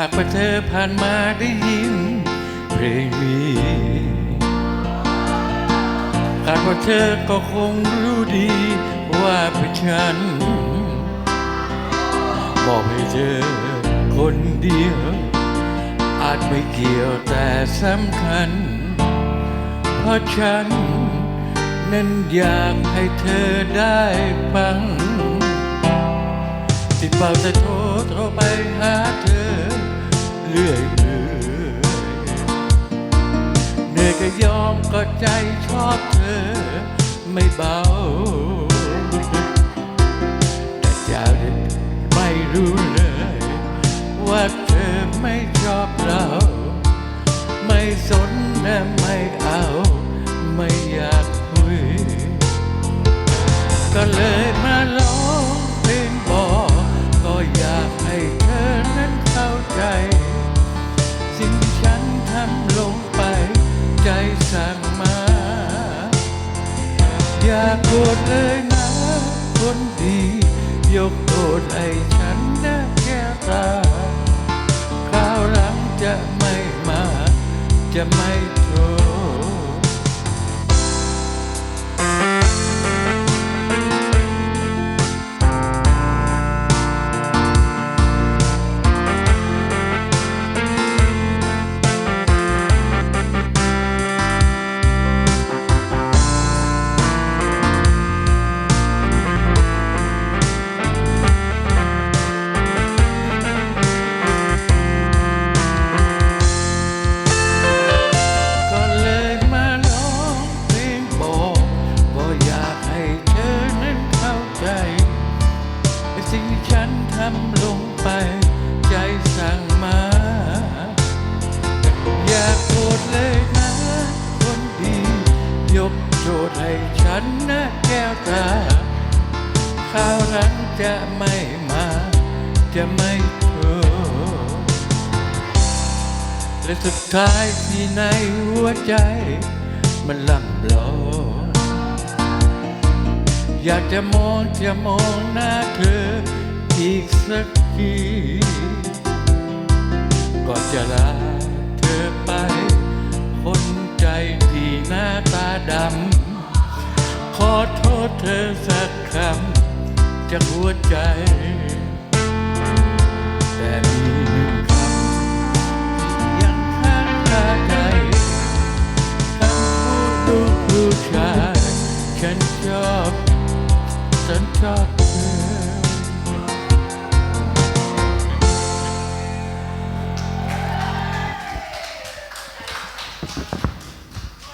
ากว่าเธอผ่านมาได้ยินเพลงนี้คาดว่าเธอก็คงรู้ดีว่าเป็นฉันบอกให้เธอคนเดียว อาจไม่เกี่ยวแต่สำคัญ เพราะฉัน นั้นอยากให้เธอได้ฟังที่เป่าจะโทรโทรไปหา ก็ใจชอบเธอไม่เบา แต่เจ้าเด็กไม่รู้เลย ว่าเธอไม่ชอบเรา ไม่สนและไม่เอา ไม่อยากคุย ก็เลยากโกรธเลยนะ คนดี ยกโทษให้ฉันนะแก้ตาคราวหลังจะไม่มา จะไม่ ฉันทำลงไปใจสั่งมา อย่าโกรธเลยนะคนดี ยกโทษให้ฉันนะแก้วตาคราวหลังจะไม่มา จะไม่โทษและสุดท้ายที่ในหัวใจ มันลำลอยอยากจะมองจะมองหน้าเธอ อีกสักทีก่อนจะลาเธอไป คนใจที่หน้าตาดำ ขอโทษเธอสักคำจากหัวใจ แต่มีหนึ่งคำยังค้างคาใจคำพูดลูกผู้ชาย ฉันชอบ ฉันชอบ